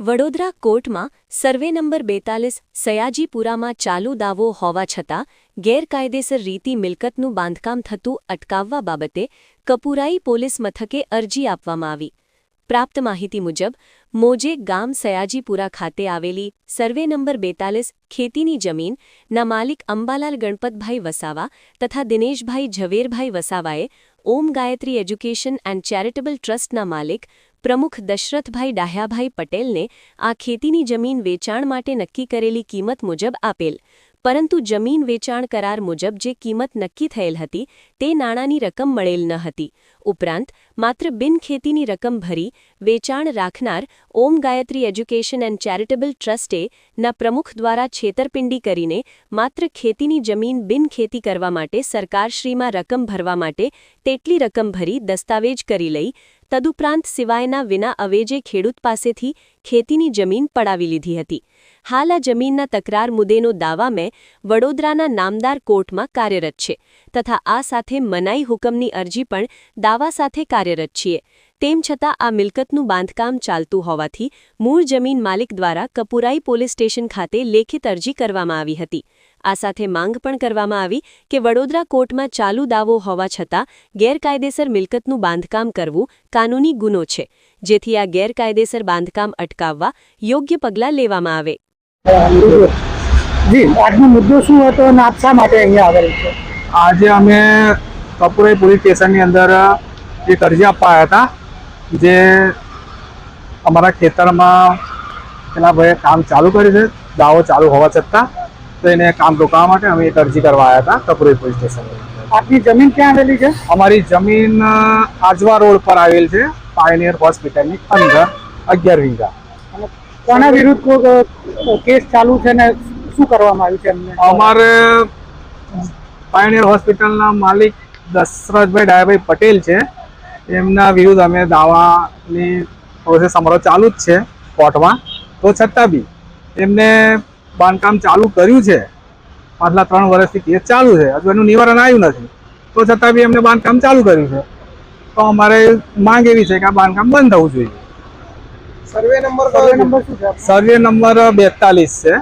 વડોદરા કોર્ટમાં survey number બેતાલીસ સયાજીપુરામાં ચાલુ દાવો હોવા છતાં ગેરકાયદેસર રીતિ મિલકતનું બાંધકામ થતું અટકાવવા બાબતે કપુરાઈ પોલીસ મથકે અરજી આપવામાં આવી. પ્રાપ્ત માહિતી મુજબ, મોજે ગામ સયાજીપુરા ખાતે આવેલી સર્વે નંબર બેતાલીસ ખેતીની જમીન ના માલિક અંબાલાલ ગણપતભાઈ વસાવા તથા દિનેશભાઈ ઝવેરભાઈ વસાવાએ Om Gayatri education and charitable ટ્રસ્ટના માલિક પ્રમુખ દશરથભાઈ ડાહ્યાભાઈ પટેલને આ ખેતીની જમીન વેચાણ માટે નક્કી કરેલી કિંમત મુજબ આપેલ. પરંતુ જમીન વેચાણ કરાર મુજબ જે કિંમત નક્કી થયેલ હતી, તે નાણાંની રકમ મળેલ ન હતી. ઉપરાંત, માત્ર બિનખેતીની રકમ ભરી, વેચાણ રાખનાર Om Gayatri education and charitable ટ્રસ્ટે ના પ્રમુખ દ્વારા છેતરપિંડી કરીને માત્ર ખેતીની જમીન બિનખેતી કરવા માટે સરકારશ્રીમાં રકમ ભરવા માટે તેટલી રકમ ભરી દસ્તાવેજ કરી લઈ તદુપરાંત સિવાયના વિના અવેજે ખેડૂત પાસેથી ખેતીની જમીન પડાવી લીધી હતી. હાલ આ જમીનના તકરાર મુદ્દેનો દાવા મેં વડોદરાના નામદાર કોર્ટમાં કાર્યરત છે તથા આ સાથે મનાઈ હુકમની અરજી પણ દાવા સાથે કાર્યરત છીએ. તેમ છતાં આ મિલકતનું બાંધકામ ચાલતું હોવાથી મૂળ જમીન માલિક દ્વારા કપુરાઈ પોલીસ સ્ટેશન ખાતે લેખિત અરજી કરવામાં આવી હતી. આ સાથે માંગ પણ કરવામાં આવી કે વડોદરા કોર્ટમાં ચાલુ દાવો હોવા છતાં ગેરકાયદેસર મિલકતનું બાંધકામ કરવું કાનૂની ગુનો છે. જેથી આ ગેરકાયદેસર બાંધકામ અટકાવવા યોગ્ય પગલાં લેવામાં આવે. જી. આજનો મુદ્દો શું હતો અને આપ શા માટે અહીંયા આવેલ છે? આજે અમે કપુરાઈ પોલીસ સ્ટેશનની અંદર એક અરજી આપવા આવ્યા હતા. જે અમારા ખેતરમાં એના ભાઈએ કામ ચાલુ કર્યું છે દાવો ચાલુ હોવા છતાં તો એને કામ રોકાવા માટે અમે એક અરજી કરવા આવ્યા હતા કપુરાઈ પોલીસ સ્ટેશન. આપની જમીન ક્યાં આવેલી છે? અમારી જમીન આજવા રોડ પર આવેલ છે પાયનિયર હોસ્પિટલની અંદર અગિયાર અને કોના વિરુદ્ધ કેસ ચાલુ છે ને શું કરવામાં આવ્યું છે એમને? અમારે પાયનિયર હોસ્પિટલના માલિક દશરથભાઈ ડાયાભાઈ પટેલ છે. એમના વિરુદ્ધ અમે દાવાની પ્રોસેસ અમારો ચાલુ જ છે કોર્ટમાં. તો છતાં બી એમને બાંધકામ ચાલુ કર્યું છે. પાછલા ત્રણ વર્ષથી કેસ ચાલુ છે. હજુ એનું નિવારણ આવ્યું નથી. તો છતાં બી એમને બાંધકામ ચાલુ કર્યું છે. તો અમારે માંગ એવી છે કે આ બાંધકામ બંધ થવું જોઈએ. સર્વે નંબર સર્વે નંબર શું છે સર્વે નંબર બેતાલીસ છે.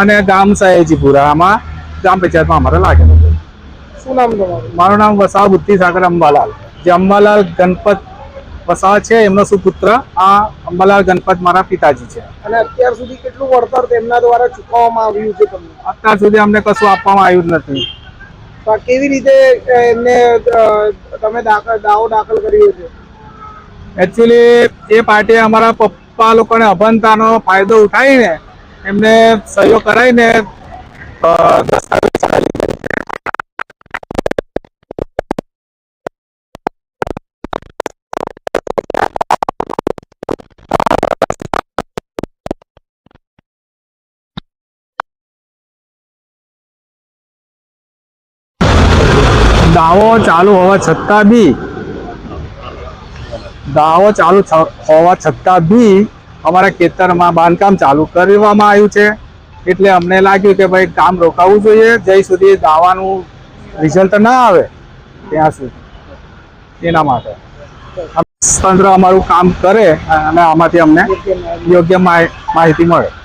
અને ગામ સયાજીપુરા આમાં ગ્રામ પંચાયતમાં અમારે લાગેલું છે. શું નામ તમારું? મારું નામ વસા બુદ્ધિ સાગર અંબાલાલ. જે અંબાલાલ ગણપત વસા છે એમનો સુપુત્ર. આ અંબાલાલ ગણપત મારા પિતાજી છે. અને અત્યાર સુધી કેટલું વળતર તેમના દ્વારા ચૂકવવામાં આવ્યું છે તમને? અત્યાર સુધી અમને કશું આપવામાં આવ્યું જ નથી. તો આ કેવી રીતે એમને તમે દાવો દાખલ કર્યો છે? એકચ્યુઅલી એ પાર્ટીએ અમારા પપ્પા લોકોને અભંતાનો ફાયદો ઉઠાવીને એમને સહયોગ કરાવીને દસ્તાવેજ દાવો ચાલુ હોવા છતાં બી, દાવો ચાલુ હોવા છતાં બી અમારા ખેતરમાં બાંધકામ ચાલુ કરવામાં આવ્યું છે. એટલે અમને લાગ્યું કે ભાઈ કામ રોકાવવું જોઈએ, જ્યાં સુધી દાવાનું રિઝલ્ટ ના આવે, ત્યાં સુધી. એના માટે. તંત્ર અમારું કામ કરે અને આમાંથી અમને યોગ્ય માહિ- માહિતી મળે.